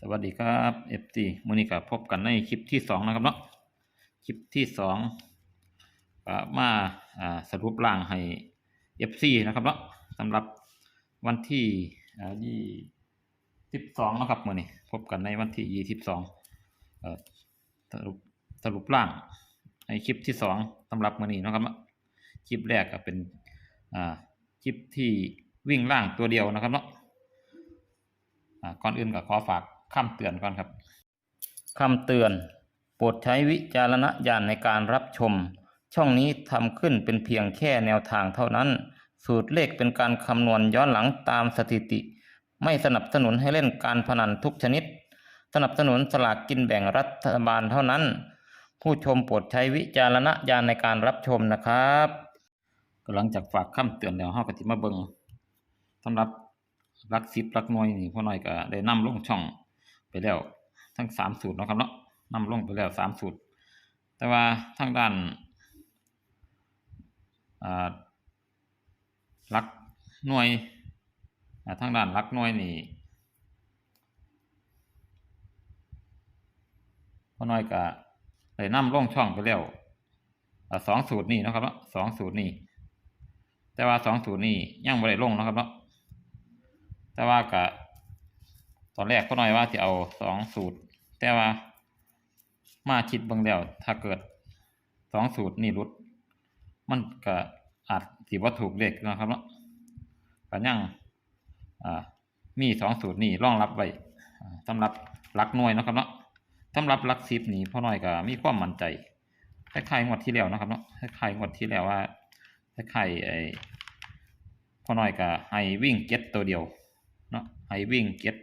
สวัสดีครับเอฟซีมือนี้ก็พบกันในคลิปที่สองนะครับเนาะคลิปที่สองมาสรุปร่างให้เอฟซีนะครับเนาะสำหรับวันที่ยี่สิบสองนะครับมือนี้พบกันในวันที่ยี่สิบสองสรุปสรุปร่างในคลิปที่สองสำหรับมือนี้นะครับเนาะคลิปแรกก็เป็นคลิปที่วิ่งล่างตัวเดียวนะครับเนาะก่อนอื่นก็ขอฝาก คำเตือนก่อนครับคำเตือน โปรดใช้วิจารณญาณในการรับชม ช่องนี้ทำขึ้นเป็นเพียงแค่แนวทางเท่านั้น สูตรเลขเป็นการคำนวณย้อนหลังตามสถิติ ไม่สนับสนุนให้เล่นการพนันทุกชนิด สนับสนุนสลากกินแบ่งรัฐบาลเท่านั้น ผู้ชมโปรดใช้วิจารณญาณในการรับชมนะครับก็หลังจากฝากคำเตือนแล้วเฮาก็สิมาเบิ่งสำหรับรักสิบรักหน่วยนี่พ่อหน่อยก็ได้นำลงช่องไป แล้วทั้งสามสูตรเนาะครับเนาะนำลงไปแล้วสามสูตร แต่ว่าทางด้านอ่ารักหน่วยทางด้านรักหน่วยนี่พอหน่อยก็ได้นำลงช่องไปแล้วสองสูตรนี่นะครับเนาะสองสูตรนี่แต่ว่าสองสูตรนี่ยังไม่ได้ลงนะครับเนาะแต่ว่าก็ ตอนแรกก็น้อยว่าจะเอาสองสูตร แต่ว่า มาคิดเบิ่งแล้วถ้าเกิดสองสูตรนี่รุด มันก็อาจสิว่าถูกเลขนะครับเนาะก็ยังอ่ามีสองสูตรนี่รองรับไว้อ่าสำหรับหลักหน่วยนะครับเนาะสำหรับหลักสิบนี่พ่อน้อยก็มีความมั่นใจคล้ายๆงวดที่แล้วนะครับเนาะคล้ายๆงวดที่แล้วว่าคล้ายๆไอ้พ่อน้อยก็ให้วิ่งเก็ตตัวเดียวเนาะให้วิ่งเก็ต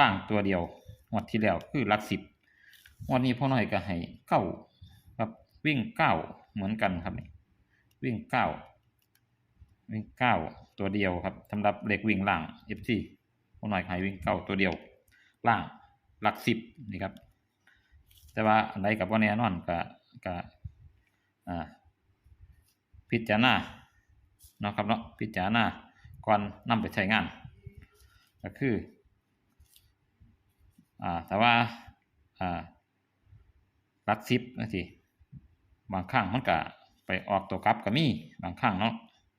ล่างตัวเดียวงวดที่แล้วคือหลักสิบงวันนี้พ่อหน่อยก็ให้เก้าครับวิ่งเก้าเหมือนกันครับนี่วิ่งเก้าวิ่งเก้าตัวเดียวครับสำหรับเล็กวิ่งล่างเอฟซีพ่อหน่อยให้วิ่งเก้าตัวเดียว ล่างหลักสิบนี่ครับ แต่ว่าอันใดกับว่าแน่นอนก็ก็อ่าพิจารณาเนาะครับเนาะพิจารณาก่อนนำไปใช้งาน ก็คือ อ่าแต่ว่าอ่ารักซิปนะสิบางครั้งมันก็ไปออกตัวกลับก็มีบางครั้งเนาะ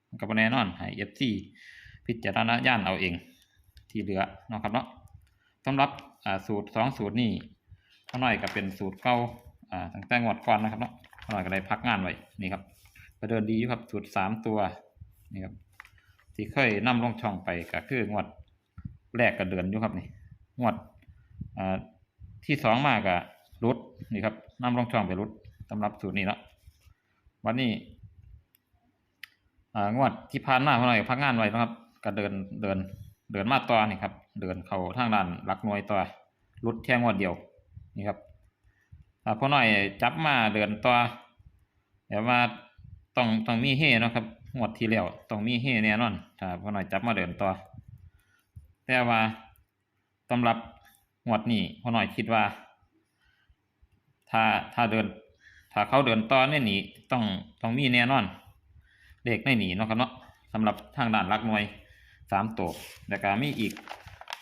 มันก็บ่แน่นอนให้เอฟซีพิจารณาญาณเอาเองที่เหลือเนาะครับเนาะสำหรับอ่าสูตรสองสูตรนี้ข้าน้อยก็เป็นสูตรเก่าอ่าตั้งแต่งวดก่อนนะครับเนาะข้าน้อยก็ได้พักงานไว้นี่ครับก็เดินดีอยู่ครับสูตรสามตัวนี่ครับที่เคยนำลงช่องไปก็คืองวดแรกก็เดือนอยู่ครับนี่งวด ที่สองมากอะรุดนี่ครับน้ำลงช่องไปรุดสำหรับสูตรนี้เนาะวันนี้งวดที่ผ่านมาเท่าไหร่พักงานไว้นะครับ ก็เดินเดินเดินมาต่อนี่ครับ เดินเข้าทางด้านหลักหน่วยต่อรุดแค่งวดเดียวนี่ครับอ่พอหน่อยจับมาเดินต่อแต่ว่าต้องต้องมีเฮเนาะครับงวดที่แล้วต้องมีเฮแน่นอนถ้าพอหน่อยจับมาเดินต่อแต่ว่าสำหรับ งวดนี้พ่อหน่อยคิดว่า ถ้าถ้าเดิน ถ้าเขาเดินต่อในหนีต้องต้องมีแน่นอนเลขในหนีเนาะครับเนาะสำหรับทางด้านหลักหน่วยสามตัวแล้วก็มีอีก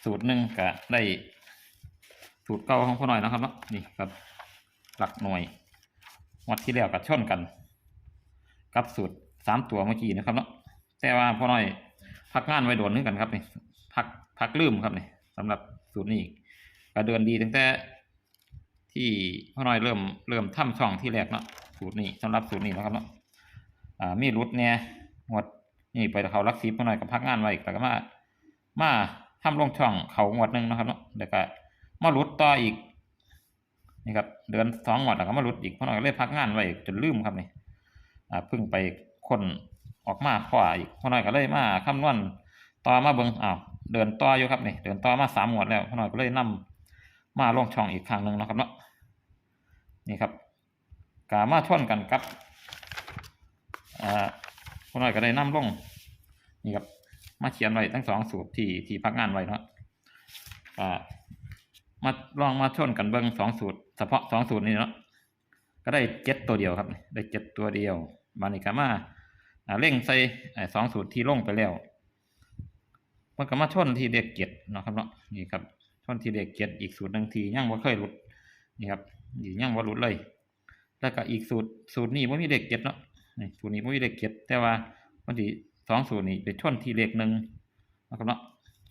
สูตรหนึ่งก็ได้สูตรเก่าของพ่อหน่อยนะครับเนาะนี่ครับหลักหน่วยงวัดที่แล้วกับช่อนกัน กับสูตรสามตัวเมื่อกี้นะครับเนาะแต่ว่าพ่อหน่อยพักงานไว้โดนนึงกันครับนี่พักพักลืมครับนี่สำหรับสูตรนี้ ก็เดินดีตั้งแต่ที่พ่อน้อยเริ่มเริ่มทำช่องที่แรกเนาะสูตรนี้สำหรับสูตรนี้นะครับเนาะอ่ามีรุดเนี่ยหมดนี่ไปเขารักซีพ่อน้อยก็พักงานไว้อีกแล้วก็มามาทำลงช่องเขางวดหนึ่งนะครับเนาะเดี๋ยวก็มารุดต่ออีกนี่ครับเดือนสองงวดแล้วก็มารุดอีกพ่อน้อยก็เลยพักงานไว้จนลืมครับนี่อ่าเพิ่งไปคนออกมาขวาอีกพ่อน้อยก็เลยมาคำนวณต่อมาเบิงอ้าวเดินต่ออยู่ครับนี่เดินต่อมาสามหมวดแล้วพ่อหน่อยก็เลยนำ มาลงช่องอีกครั้งหนึ่งนะครับเนาะนี่ครับกามาชนกันกับอ่าพ่อหน่อยก็ได้น้ำลงนี่ครับมาเขียนไว้ทั้งสองสูตรที่ที่พักงานไว้เนาะอ่ามาลองมาชนกันเบิงสองสูตร เฉพาะสองสูตรนี้เนาะก็ได้เจ็ดตัวเดียวครับ ได้เจ็ดตัวเดียวบานิกามาอ่าเร่งใส่สองสูตรที่ลงไปแล้วมันก็มาชนที่เด็กเจ็ดเนาะครับเนาะนี่ครับ ชนที่เลขเจ็ดอีกสูตรหนึ่งที่ยังบ่เคยหลุดนี่ครับนี่ยังบ่หลุดเลย แล้วก็อีกสูตรสูตรนี้บ่มีเลขเจ็ดเนาะนี่สูตรนี้บ่มีเลขเจ็ดแต่ว่าวันที่สองสูตรนี้ไปชนที่เลขหนึ่งนะครับเนาะ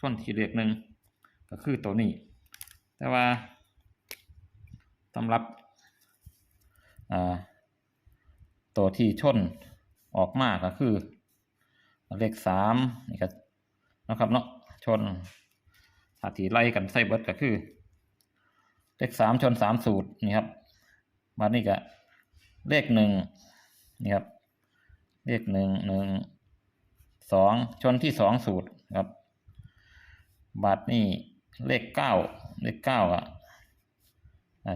ชนที่เลขหนึ่งก็คือตัวนี้ แต่ว่าสำหรับตัวที่ชนออกมาก็คือเลขสามนี่ก็นะครับเนาะชน ถ้าที่ไล่กันใส่เบิดก็คือเลขสามชนสามสูตรนี่ครับมานี่ก็เลขหนึ่งนี่ครับ เลขหนึ่งหนึ่งสองชนที่สองสูตรครับ บาทนี่เลขเก้าเลขเก้าอะ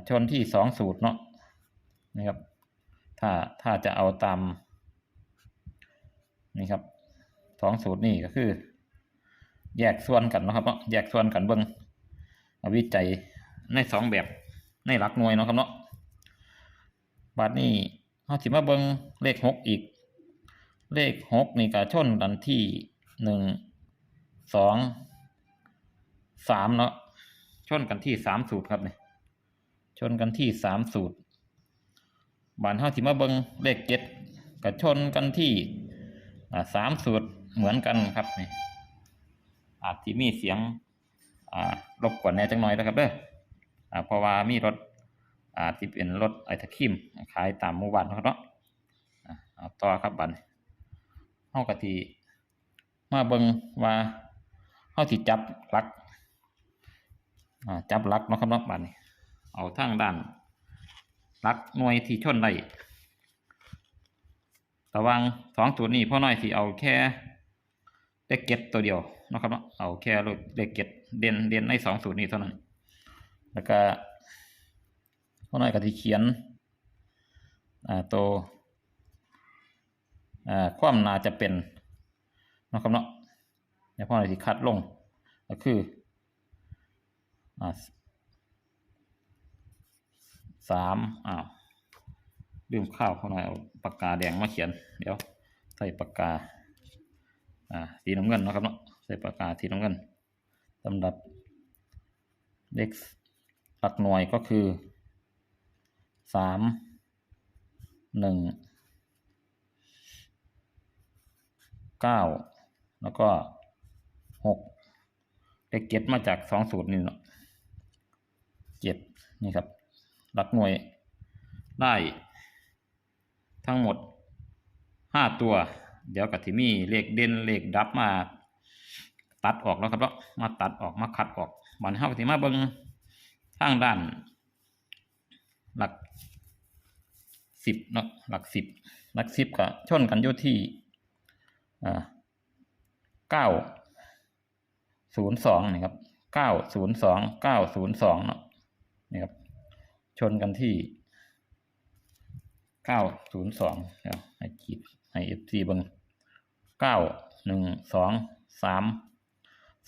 ชนที่สองสูตรเนาะนี่ครับ ถ้าถ้าจะเอาตามนี่ครับสองสูตรนี่ก็คือ แยกส่วนกันนะครับเนาะแยกส่วนกันเบิ้งวิจัยในสองแบบในหลักหน่วยเนาะครับเนาะบาทนี้เขาสิมาเบิ้งเลขหกอีก เลขหกนี่ก็ชนกันที่หนึ่งสองสามเนาะชนกันที่สามสูตรครับเนี่ยชนกันที่สามสูตร บานเฮาสิมาเบิงเลขเจ็ดกับชนกันที่สามสูตรเหมือนกันครับนี่ อาจที่มีเสียงรบกวนแน่จังหน่อยนะครับเด้ออเพราะว่ามีรถอาที่เป็นรถไอทะคิมขายตามหมู่บ้านเขาเนาะเอาต่อครับบันเฮากะทิมาเบิงว่าเฮาสิจับหลักจับหลักเนาะครับเนาะบันเอาทางด้านรักหน่วยที่ชนได้ระวังสองตัวนี้พ่อน้อยสิเอาแค่เลขเก็ตตัวเดียว นะครับเนาะเอาแค่เลขเก็ตเด่นเด่นในสองสูตรนี้เท่านั้น แล้วก็พ่อน้อยก็ที่เขียนอ่าตัวอ่าความนาจะเป็นนะครับเนาะเดี๋ยวพ่อน้อยที่คัดลงก็คืออ่าสามอ้าวลืมข้าวเขาหน่อยเอาปากกาแดงมาเขียน เดี๋ยวใส่ปากกา อ่า สีน้ำเงินนะครับเนาะ ใส่ปากกาสีน้ำเงินสำหรับเลขหลักหน่วยก็คือสามหนึ่งเก้าแล้วก็หกเลขเจ็ดมาจากสองสูตรนี่เนาะเจ็ดนี่ครับ หลักหน่วยได้ทั้งหมดห้าตัว เดี๋ยวกับที่มีเลขเด่นเลขดับมา ตัดออกแล้วครับเนาะมาตัดออกมาคัดออกบันเฮาที่มาเบิ่งทางด้าน หลักสิบเนาะหลักสิบหลักสิบก็ชนกันอยู่ที่อ่าเก้าศูนย์สองนี่ครับเก้าศูนย์สองเก้าศูนย์สองเนาะนี่ครับชนกันที่เก้าศูนย์สองเดี๋ยวให้ขีดให้เอฟซีเบิงเก้าหนึ่งสองสาม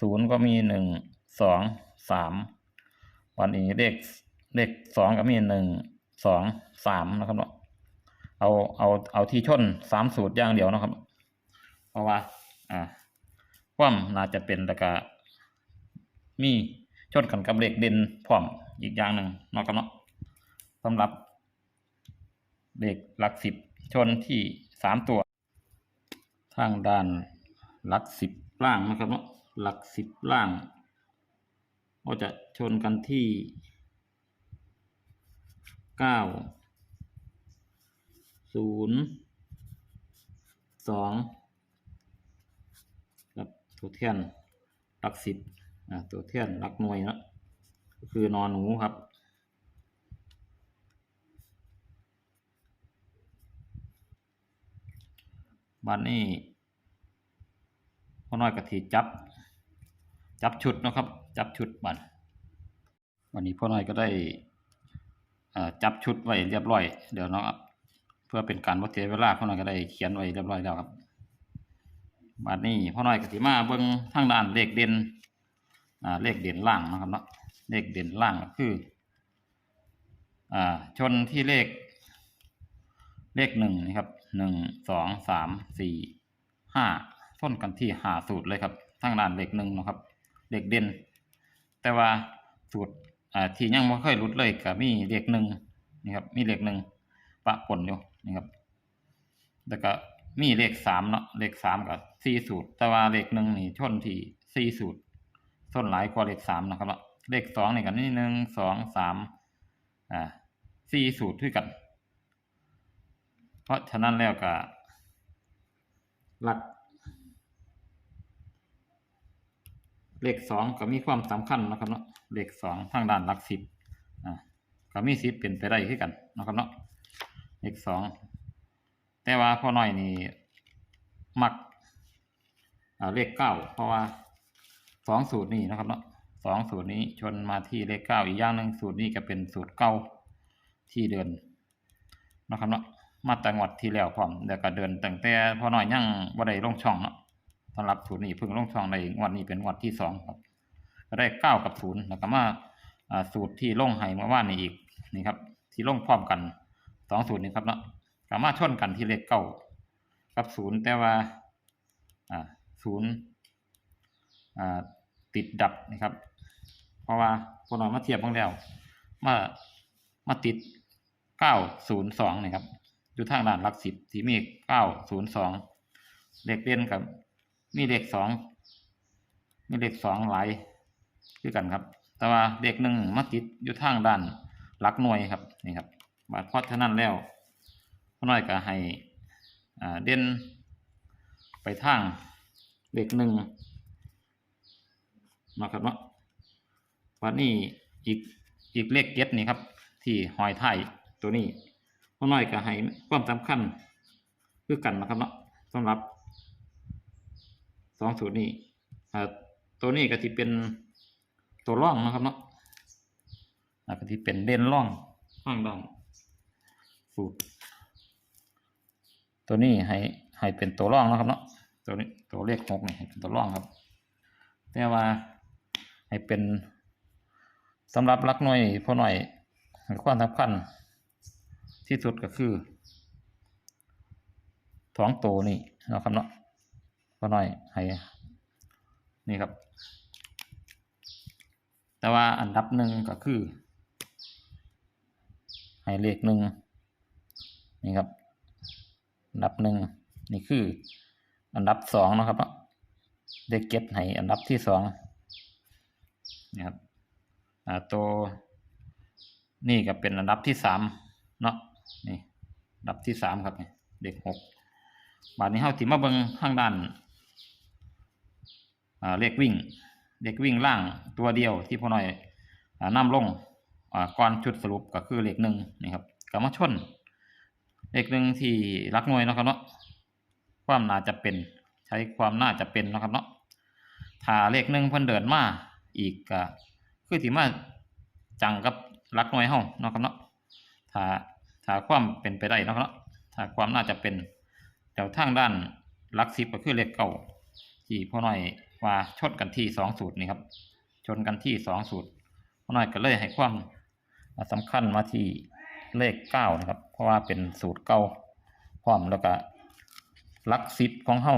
ศูนย์ก็มีหนึ่งสองสามวันนี้เลขเลขสองก็มีหนึ่งสองสามนะครับเนาะเอาเอาเอาที่ชนสามสูตรอย่างเดียวนะครับ เพราะว่า อ่าความน่าจะเป็นแล้วก็มีชนกันกับเลขเด่นพร้อมอีกอย่างหนึ่งนาะครับเนาะสำหรับเลขหลักสิบชนที่สามตัว ทางด้านหลักสิบล่างนะครับเนาะ หลักสิบล่าง ก็จะชนกันที่เก้าศูนย์สองกับตัวเทียนหลักสิบอ่าตัวเทียนหลักหน่วยนะก็คือนอนหนูครับบันนี้พ่อน้อยกะทิจับ จับชุดนะครับ จับชุดบันวันนี้พ่อน้อยก็ได้จับชุดไว้เรียบร้อยเดี๋ยวนาะครับเพื่อเป็นการวัดเสียเวลาพ่อน้อยก็ได้เขียนไว้เรียบร้อยแล้วครับบัดนี้พ่อน้อยกะทิมาเบิ่งทางด้านเลขเด่นเลขเด่นล่างนะครับเนาะเลขเด่นล่างก็คืออชนที่เลข เลขหนึ่งนี่ครับหนึ่งสองสามสี่ห้าส้นกันที่หาสูตรเลยครับทางด้านเลขหนึ่งนะครับ เลขเด่น แต่ว่าสูตรที่ยังบ่เคยหลุดเลยก็มีเลขหนึ่งนี่ครับมีเลขหนึ่งปะปนอยู่นี่ครับแล้วก็มีเลขสามเนาะเลขสามกับสี่สูตร แต่ว่าเลขหนึ่งนี่ชนที่สี่สูตรส้นหลายกว่าเลขสามนะครับเนาะเลขสองนี่กันนี่หนึ่งสองสามอ่าสี่สูตรด้วยกัน เพราะฉะนั้นแล้วก็หลัก เลขสองก็มีความสำคัญนะครับเนาะเลขสองทางด้านหลักสิบอ่าก็มีสิทธิ์เปลี่ยนไปได้ขึ้นกันนะครับเนาะเลขสองแต่ว่าพอหน่อยนี่มักเลขเก้าเพราะว่าสองสูตรนี้นะครับเนาะสองสูตรนี้ชนมาที่เลขเก้าอีกอย่างหนึ่งสูตรนี้ก็เป็นสูตรเก้าที่เดินนะครับเนาะมาตังหวัดที่แล้วพร้อมแล้วก็เดินตั้งแต่พอหน่อยยังบ่ได้ลงช่องเนาะำหรับสูตรนี้เพิ่งลงช่องในงวดนี้เป็นงวดที่สองครับได้เก้ากับศูนย์แล้วก็มาสูตรที่ลงให้เมื่อวานนี้อีกนี่ครับ ที่ลงพร้อมกันสองสูตรนี้ครับเนาะก็มารถชนกันที่เลขเก้ากับศูนย์แต่ว่าศูนย์ติดดับนะครับ เพราะว่าพวกเรามาเทียบกันแล้วมามาติดเก้าศูนย์สองนี่ครับอยู่ทางด้านหลักสิบที่มีเก้าศูนย์สองเลขเด่นกับ มีเลขสองมีเลขสองหลายคือกันครับ แต่ว่าเลขหนึ่งมาติดอยู่ทางด้านหลักหน่วยครับนี่ครับบาดเพราะฉะนั้นแล้วพ่อน้อยก็ให้เด่นไปทางเลขหนึ่งมาครับเนาะวันนี้อีกอีกเลขเก็ดนี่ครับ ที่หอยไทยตัวนี้พ่อน้อยก็ให้ความสำคัญคือกันนะครับเนาะสำหรับ สองสูตรนี้อ่าตัวนี้ก็ที่เป็นตัวร่องนะครับเนาะอ่าก็ที่เป็นเด่นร่องข้างด้านสูตร ตัวนี้ให้ให้เป็นตัวร่องนะครับเนาะตัวนี้ตัวเลขหกนี่ให้เป็นตัวร่องครับ แต่ว่าให้เป็นสำหรับหลักหน่วยพอหน่อยให้ความสำคัญที่สุดก็คือสองตัวนี่นะครับเนาะ ก็หน่อยให้นี่ครับ แต่ว่าอันดับหนึ่งก็คือให้เลขหนึ่งนี่ครับ อันดับหนึ่งนี่คือ อันดับสองนะครับเนาะเลขเก็ตให้อันดับที่สองนี่ครับอาตัวนี่ก็เป็นอันดับที่สามเนาะนี่อันดับที่สามครับนี่เลขหกบาทนี้เฮาสิมาเบิงข้างด้าน เลขวิ่งเลขวิ่งล่างตัวเดียวที่พ่อหน่อยอ่านำลงก่อนชุดสรุปก็คือเลขหนึ่งนี่ครับก็มาชนเลขหนึ่งที่รักหน่วยนะครับเนาะความน่าจะเป็นใช้ความน่าจะเป็นนะครับเนาะถ้าเลขหนึ่งเพิ่นเดินมาอีกก็คือสิมาจังกับรักหน่วยเฮานะครับเนาะถ้าถ้าความเป็นไปได้นะครับเนาะถ้าความน่าจะเป็นแถวทางด้านหลักสิบก็คือเลขเก่าที่พ่อหน่อย ว่าชนกันที่สองสูตรนี่ครับ ชนกันที่สองสูตรพ่อหน่อยก็เลยให้ความสำคัญมาที่เลขเก้านะครับ เพราะว่าเป็นสูตรเก่าพร้อมแล้วก็ลักสิบของเฮา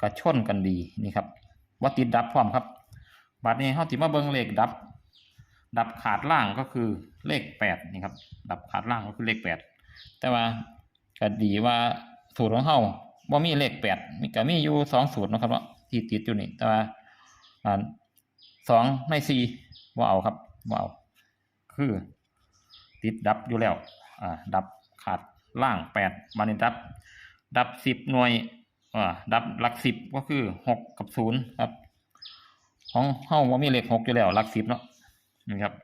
ก็ชนกันดีนี่ครับว่าติดดับพร้อมครับ บัดนี้เฮาติมาเบิงเลขดับ ดับขาดล่างก็คือเลขแปดนี่ครับ ดับขาดล่างก็คือเลขแปดแต่ว่าก็ดีว่าสูตรของเฮาบ่ามีเลขแปดมีก็มีอยู่สองสูตรนะครับเนาะ ที่ติดอยู่นี่ แต่ว่าสองในสี่บ่าเอาครับบ่าเอา คือ ติดดับอยู่แล้วอ่าดับขาดล่างแปดมานดับ ดับสิบหน่วยอ่าดับหลักสิบก็คือหกกับศูนย์ครับ ของเฮาบ่ามีเลขหกอยู่แล้วหลักสิบเนาะนี่ครับ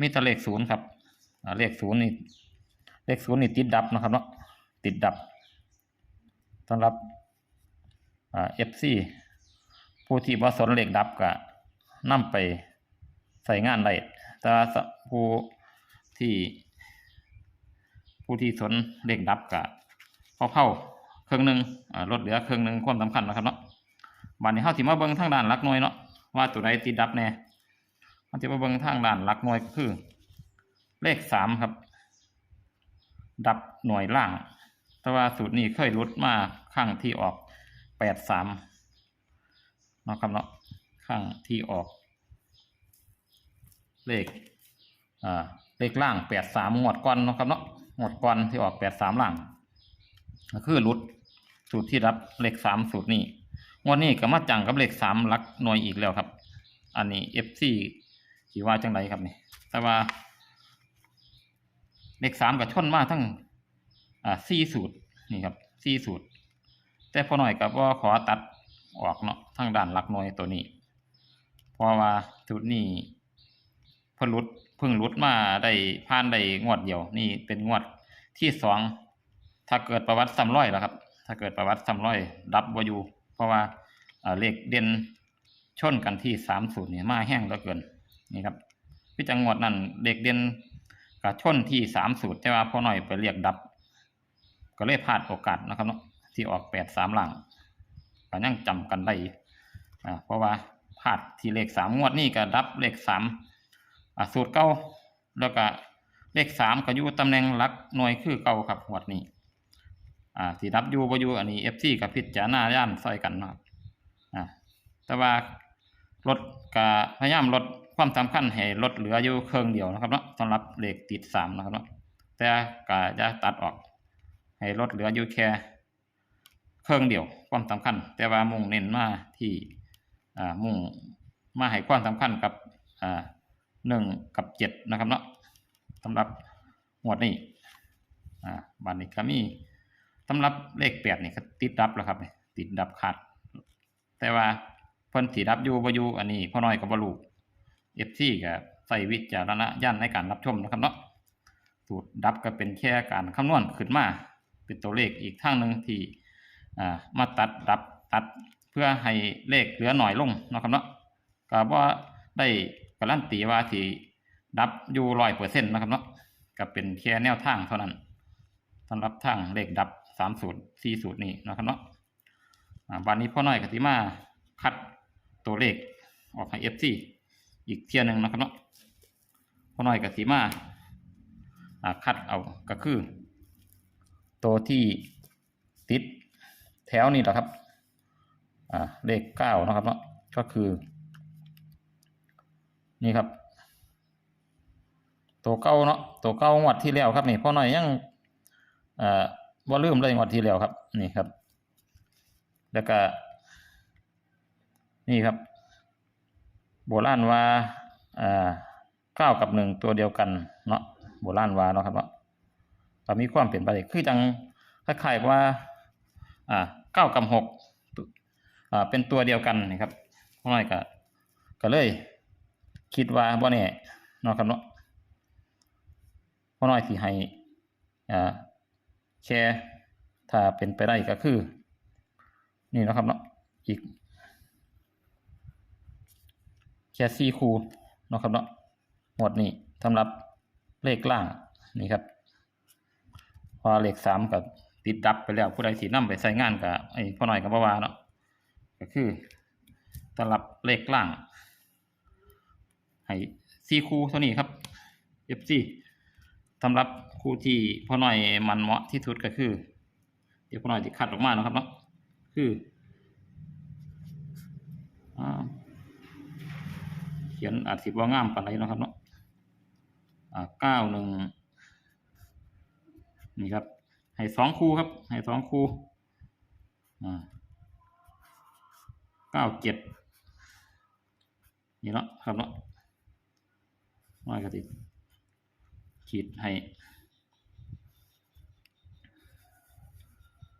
มีแต่เลขศูนย์ครับอ่าเลขศูนย์นี่เลขศูนย์นี่ติดดับนะครับเนาะติดดับสำหรับ เอฟซีผู้ที่ว่าสนเลขดับก็นำไปใส่งานได้แต่ผู้ที่ ผู้ที่สนเลขดับก็พอเผาเครื่องหนึ่งลดเหลือเครื่องหนึ่งความสำคัญนะครับเนาะบัดนี้เฮาสิมาเบิ่งทางด้านลักหน่วยเนาะว่าตัวใดติดดับแน่เฮาสิมาเบิ่งทางด้านลักหน่วยก็คือ เลขสามครับ ดับหน่วยล่าง แต่ว่าสูตรนี้เคยลดมาข้างที่ออก แปดสามนะครับเนาะข้างที่ออก เลขอ่าเลขล่างแปดสามงวดก่อนนะครับเนาะงวดก่อนที่ออกแปดสามล่างก็คือหลุดสูตรที่รับเลขสามสูตรนี้งวดนี้ก็มาจังกับเลขสามลักหน่วยอีกแล้วครับ อันนี้เอฟซีสีว่าจังไรครับนี่แต่ว่า เลขสามกับชนมาทั้งอ่าสี่สูตรนี่ครับสี่สูตร แต่พอหน่อยกับว่าขอตัดออกเนาะทั้งด้านหลักหน่วยตัวนี้ เพราะว่าสูตรนี้เพิ่งรุดเพิ่งรุดมาได้ผ่านได้งวดเดียว นี่เป็นงวดที่สองถ้าเกิดประวัติซ้ำร้อยแล้วครับ ถ้าเกิดประวัติซ้ำร้อยดับวอยู่เพราะว่าเลขเด่นชนกันที่สามสูตรนี่มาแห้งเหลือเกินนี่ครับพี่จังหวัดนั้นเลขเด่นกับชนที่สามสูตรแต่ว่าพอหน่อยไปเรียกดับ ก็เลยพลาดโอกาสนะครับเนาะ ที่ออกแปดสามหลังก็ยังจำกันได้อ่าเพราะว่าพลาดที่เลขสามงวดนี่ก็ดับเลขสามสูตรเก้าแล้วก็เลขสามก็อยู่ตำแหน่งหลักหน่วยคือเก่าครับงวดนี้อ่าที่ดับอยู่บ่อยู่อันนี้เอฟซีกับพิจารณาย่านซอยกันเนาะอ่าแต่ว่าลดก็พยายามลดความสำคัญให้ลดเหลืออยู่เครื่องเดียวนะครับเนาะสำหรับเลขติดสามนะครับเนาะแต่ก็จะตัดออกให้ลดเหลืออยู่แค่ เครื่องเดียวความสำคัญ แต่ว่ามุ่งเน้นมาที่มุ่งมาให้ความสำคัญกับหนึ่งกับเจ็ดนะครับเนาะสำหรับหมวดนี้บัตรนี้ก็มีสำหรับเลขแปดนี่ก็ติดดับแล้วครับติดดับขาด แต่ว่าเพิ่นสีดับอยู่บ่อยู่อันนี้พ่อน้อยกับบลูเอฟซีก็ใส่วิจารณญาณในการรับชมนะครับเนาะสูตรดับก็เป็นแค่การคำนวณขึ้นมา เป็นตัวเลขอีกทางหนึ่งที่ มาตัดดับตัดเพื่อให้เลขเหลือหน่อยลงนะครับเนาะก็ว่าได้การันตีว่าที่ดับอยู่ร้อยเปอร์เซ็นต์นะครับเนาะก็เป็นแค่แนวทางเท่านั้นสำหรับทางเลขดับสามสูตรสี่สูตรนี้นะครับเนาะวันนี้พ่อหน้อยกติมาคัดตัวเลขออกให้เอฟซีอีกเทียหนึ่งนะครับเนาะพ่อหน้อยกติมาคัดเอาก็คือ ตัวที่ติด แถวนี้แหละครับอ่าเลขเก้านะครับเนาะก็คือ นี่ครับ ตัวเก้าเนาะตัวเก้างวดที่แล้วครับนี่พ่อหน่อยยังอ่าว่าลืมเลยงวดที่แล้วครับ นี่ครับ แล้วก็ นี่ครับ โบราณว่าอ่าเก้ากับหนึ่งตัวเดียวกันเนาะโบราณว่าเนาะครับเนาะก็มีความเปลี่ยนไปคือจังคล้ายๆว่า อ่า เก้ากับหกอ่าเป็นตัวเดียวกันนี่ครับพ่อน้อยก็ก็เลย คิดว่าบ่แน่เนาะครับเนาะพ่อน้อยสิให้อ่าแค่ถ้าเป็นไปได้ก็คือ นี่นะครับเนาะอีกแค่สี่คูนะครับเนาะหมดนี้สำหรับเลขล่างนี่ครับพอเลขสามกับ ติดดับไปแล้วผู้ใดสีนํไปใส่งานกับไอ้พ่อหน่อยกับพ่อวาเนาะก็คือสำหรับเลขล่างให้สี่คู่เท่านี้ครับ FC สำหรับคู่ที่พ่อหน่อยมันเหมาะที่สุดก็คือเดี๋ยวพ่อหน่อยที่คัดออกมาเนาะครับเนาะคืออเขียนอาจสิบว่างามปานใดเนาะครับเนาะอ่าเก้าหนึ่งนี่ครับ ให้สองคู่ครับ ให้สองคู่เก้าเจ็ดนี่เนาะครับเนาะน้อยก็ติขีดให้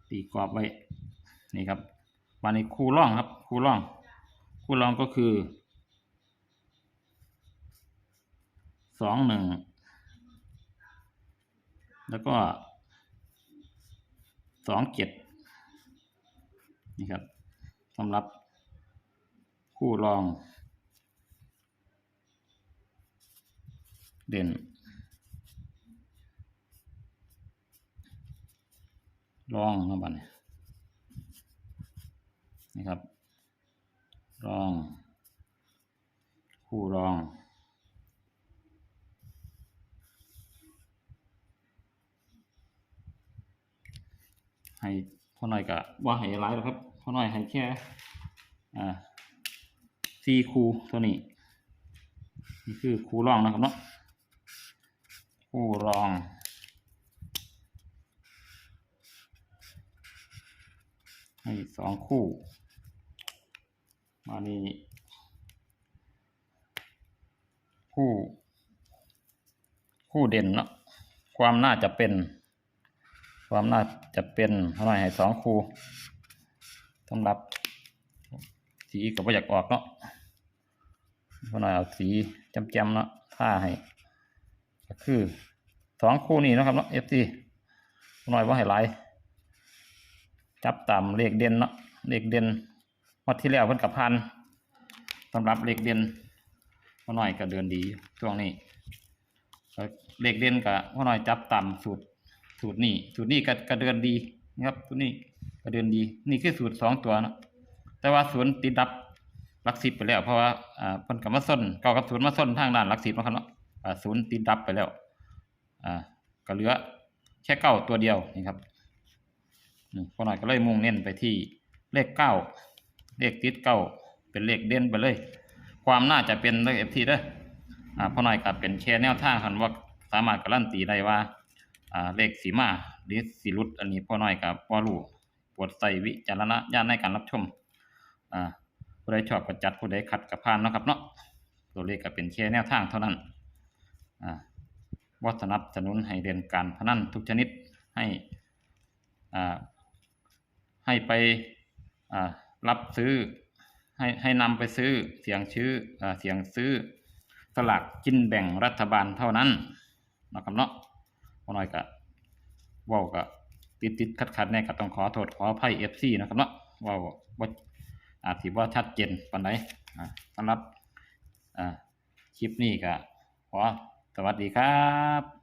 ตีกรอบไว้นี่ครับวันนี้คู่ร่องครับคู่ร่องคู่ร่องก็คือสองหนึ่งแล้วก็ สองเจ็ดนี่ครับสำหรับคู่รอง เด่น รองนะบัดนี้นี่ครับ รอง คู่รอง ให้พ่อหน่อยกะว่าให้ร้ายแล้วครับพ่อหน่อยให้แค่อ่าสี่คูตัวนี้นี่คือคู่รองนะครับเนาะคู่รองให้สองคู่มานี่คู่ คู่เด่นเนาะความน่าจะเป็น ความน่าจะเป็นเท่าไหร่ให้สองคูสำหรับ สีกับว่าอยากออกเนาะเท่าไหร่เอาสีจำจำๆเนาะท่าให้ก็คือสองคู่นี้นะครับเนาะ FC หน่อยว่าให้หลายจับตามเลขเด่นเนาะเลขเด่นวัดที่แล้วเพิ่นกับพันสำหรับเลขเด่นพ่อหน่อยก็เดินดีช่วงนี้เลขเด่นก็พ่อหน่อยจับตามสูตร สูตรนี้ สูตรนี้ก็ก็เดินดีนะครับสูตรนี้ก็เดินดี นี่คือสูตรสองตัวนะแต่ว่าศูนย์ติดดับลักสิบไปแล้ว เพราะว่าอ่าพิ่นกับมาส้นเก่ากับศูนย์มาส้นทางด้านลักสิบเนาะครับเนาะอ่าศูนย์ติดดับไปแล้ว อ่าก็เหลือแค่เก้าตัวเดียวนี่ครับอืมพอหน่อยก็เลยมุ่งเน้นไปที่เลขเก้าเลขติดเก้าเป็นเลขเด่นไปเลย ความน่าจะเป็นเลขเอฟทีเด้ออ่าพอหน่อยก็เป็นแค่แนวทางคันว่าสามารถการันตีได้ว่า อ่าเลขสีมาหรือสีรุดอันนี้พ่อน่อยกับพอรู้ปวดใส่วิจารณญาณในการรับชมอ่าผู้ใดชอบก็จัดผู้ใดขัดกับพานเนาะครับเนาะตัวเลขก็เป็นแค่แนวทางเท่านั้นอ่าวัสนับสนุนให้เรียนการพนันทุกชนิดให้อ่าให้ไปอ่ารับซื้อให้ให้นำไปซื้อเสียงชื่ออ่าเสียงซื้อสลากกินแบ่งรัฐบาลเท่านั้นนะครับเนาะ อหน่อยกะว้าวกะติดติดขัดขัดแน่ก็ต้องขอโทษขออภัยเอฟซีนะครับเนาะว้าวว่าอาจจะว่าชัดเจนปันไหนสำหรับคลิปนี้ก็ขอสวัสดีครับ